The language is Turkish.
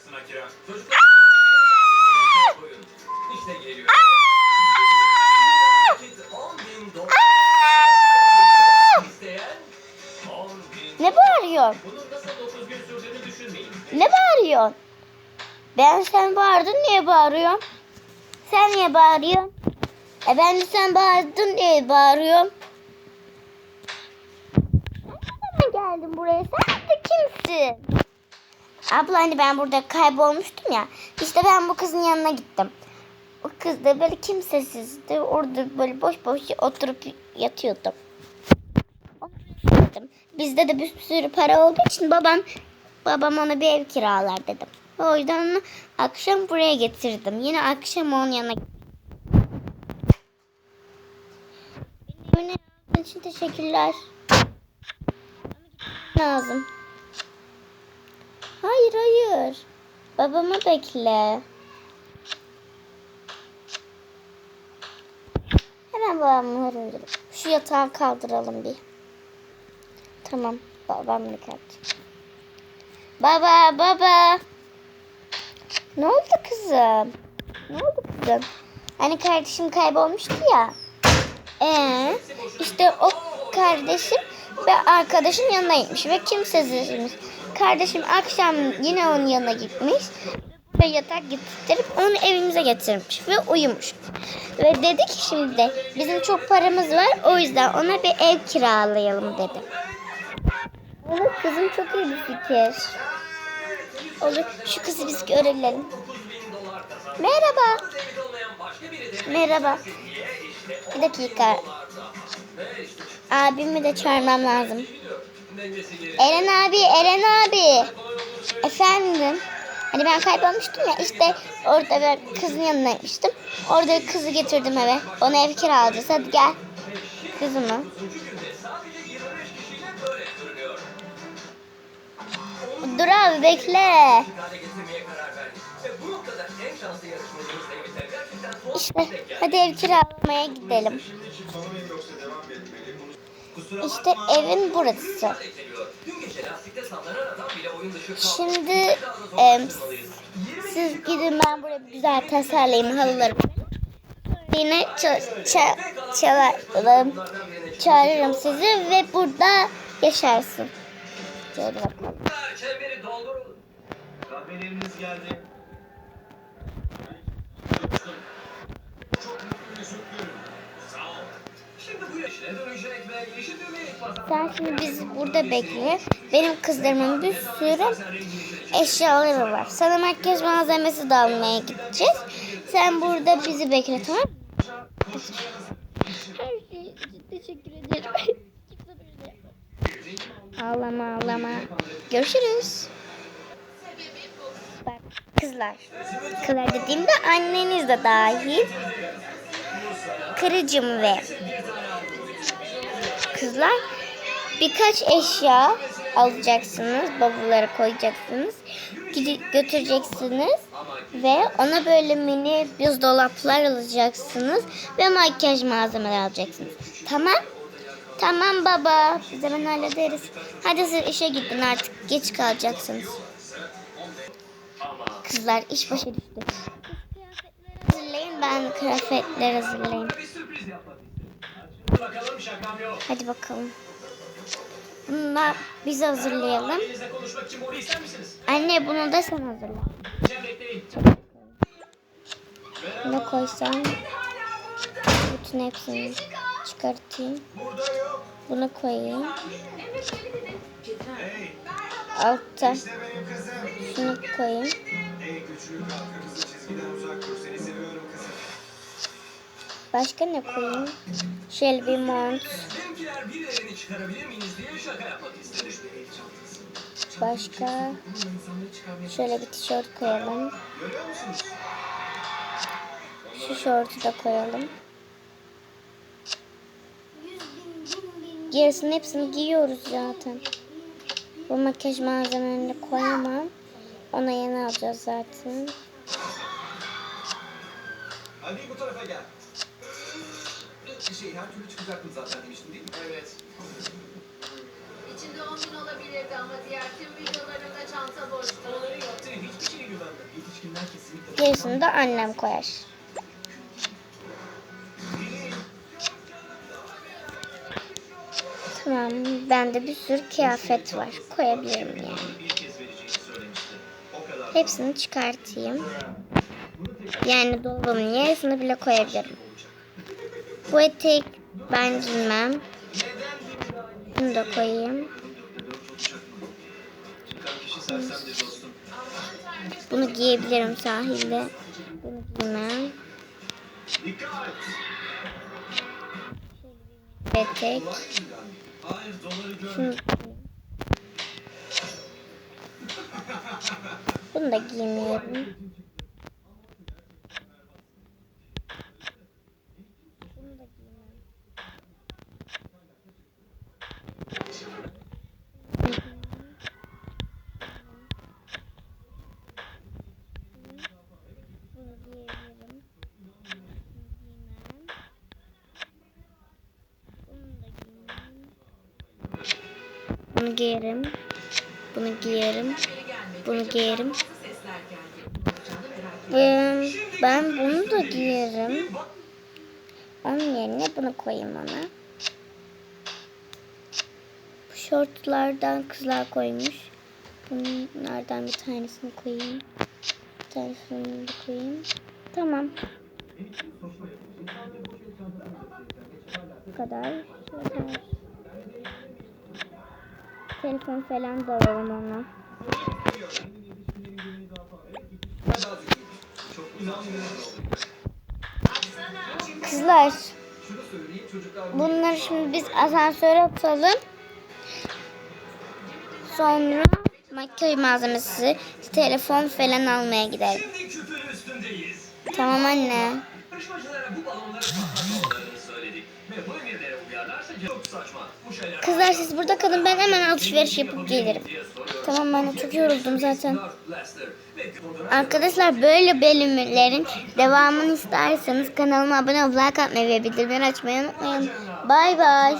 yapacaksın Akira? Çocuklar... Oyun. İşte geliyor. 10 bin dolar. İsteyen 10 bin. Ne bağırıyorsun? Bunun nasıl 9 gün sürdüğünü düşünmeyin. Ne bağırıyorsun? Ben sen bağırdın niye bağırıyorsun? Sen niye bağırıyorsun? E ben de sen bağırdın diye bağırıyorum. Sen neden geldin buraya? Sen de kimsin? Abla hani ben burada kaybolmuştum ya. İşte ben bu kızın yanına gittim. O kız da böyle kimsesizdi. Orada böyle boş boş oturup yatıyordu. Onu dedim. Bizde de bir sürü para olduğu için babam babam ona bir ev kiralar dedim. O yüzden onu akşam buraya getirdim. Yine akşam onun yanına. Beni için teşekkürler. Lazım. Hayır. Babamı bekle. Hemen babamı arıyorum. Şu yatağı kaldıralım bir. Tamam. Babamı kaldıracağım. Baba baba. Ne oldu kızım? Ne oldu kızım? Hani kardeşim kaybolmuştu ya. Ee, işte o kardeşim ve arkadaşın yanına ve kimsesizmiş. Kardeşim akşam yine onun yanına gitmiş ve yatak getirip onu evimize getirmiş ve uyumuş. Ve dedi ki şimdi de bizim çok paramız var o yüzden ona bir ev kiralayalım dedi. Olur kızım çok iyi bir fikir. Olur şu kızı biz görelim. 9 bin dolar kazan. Merhaba. Merhaba. Bir dakika. Abimi de çağırmam lazım. Eren abi, Eren abi. Efendim. Hani ben kaybolmuştum ya işte orada ben kızın yanına gitmiştim. Orada kızı getirdim eve. Ona ev kiralayacağız. Hadi gel. Kızımı. Üçüncü günde sadece 25 kişiyle böyle sürünüyor. Dur abi bekle. bir İşte hadi ev kiralamaya gidelim. İşte evin burası. Şimdi em, siz gidin ben buraya güzel tasarlayayım halıları. Yine ça- ça- çalarım, çağırırım sizi ve burada yaşarsın. Hadi bakalım. Kahveleriniz geldi. Sen şimdi biz burada bekle. Benim kızlarımın bir sürü eşyaları var. Sana makyaj malzemesi de almaya gideceğiz. Sen burada bizi bekle tamam? Her şey teşekkür ederim. ağlama ağlama. Görüşürüz. Bak kızlar. Kızlar dediğimde anneniz de dahil. Kırıcım ve kızlar birkaç eşya alacaksınız. Bavullara koyacaksınız. Götüreceksiniz. Ve ona böyle mini buzdolaplar alacaksınız. Ve makyaj malzemeleri alacaksınız. Tamam? Tamam baba. Biz hemen hallederiz. Hadi siz işe gidin artık. Geç kalacaksınız. Kızlar iş başa düştü. Hazırlayın. Ben kıyafetleri hazırlayayım. Hadi bakalım. Bunlar biz hazırlayalım. Bunu? Anne bunu da sen hazırla. Bunu koysam. Bütün hepsini çıkartayım. Bunu koyayım. Altta şunu koyayım. Başka ne koyayım? Bir mont. Başka şöyle bir tişört koyalım. Şu şortu da koyalım. Gerisinin hepsini giyiyoruz zaten. Bu makyaj malzemelerini koyamam. Ona yeni alacağız zaten. Hadi bu tarafa gel. Şey her türlü çıkacaktım zaten demiştin değil mi? Evet. İçinde 10 bin olabilirdi ama diğer tüm videolarında çanta boştu. Onların yaptığı hiçbir şey yok. Gerisini de annem koyar. Tamam. Bende bir sürü kıyafet var. Koyabilirim yani. Bir Hepsini çıkartayım. Yani dolabımın yarısını bile koyabilirim. Bu etek ben giymem. Bunu da koyayım. Bunu giyebilirim sahilde. Bunu giymem. Etek. Şunu Bunu da giymiyorum. Bunu da giymem. Bunu giyebilirim. Bunu giymem. Bunu da giymem. Bunu giyerim. Bunu giyerim. Bunu giyerim. Ee, ben bunu da giyerim. Onun yerine bunu koyayım ona. Bu şortlardan kızlar koymuş. Bunlardan bir tanesini koyayım. Bir tanesini de koyayım. Tamam. Bu kadar. Yeter. Telefon falan da alalım ona. Kızlar bunları şimdi biz asansöre atalım. Sonra makyaj malzemesi, telefon falan almaya gidelim. Tamam anne. Yarışmacılara bu balonları Kızlar siz burada kalın ben hemen alışveriş yapıp gelirim. Tamam ben de çok yoruldum zaten. Arkadaşlar böyle bölümlerin devamını isterseniz kanalıma abone olup like atmayı ve bildirimleri açmayı unutmayın. Bay bay.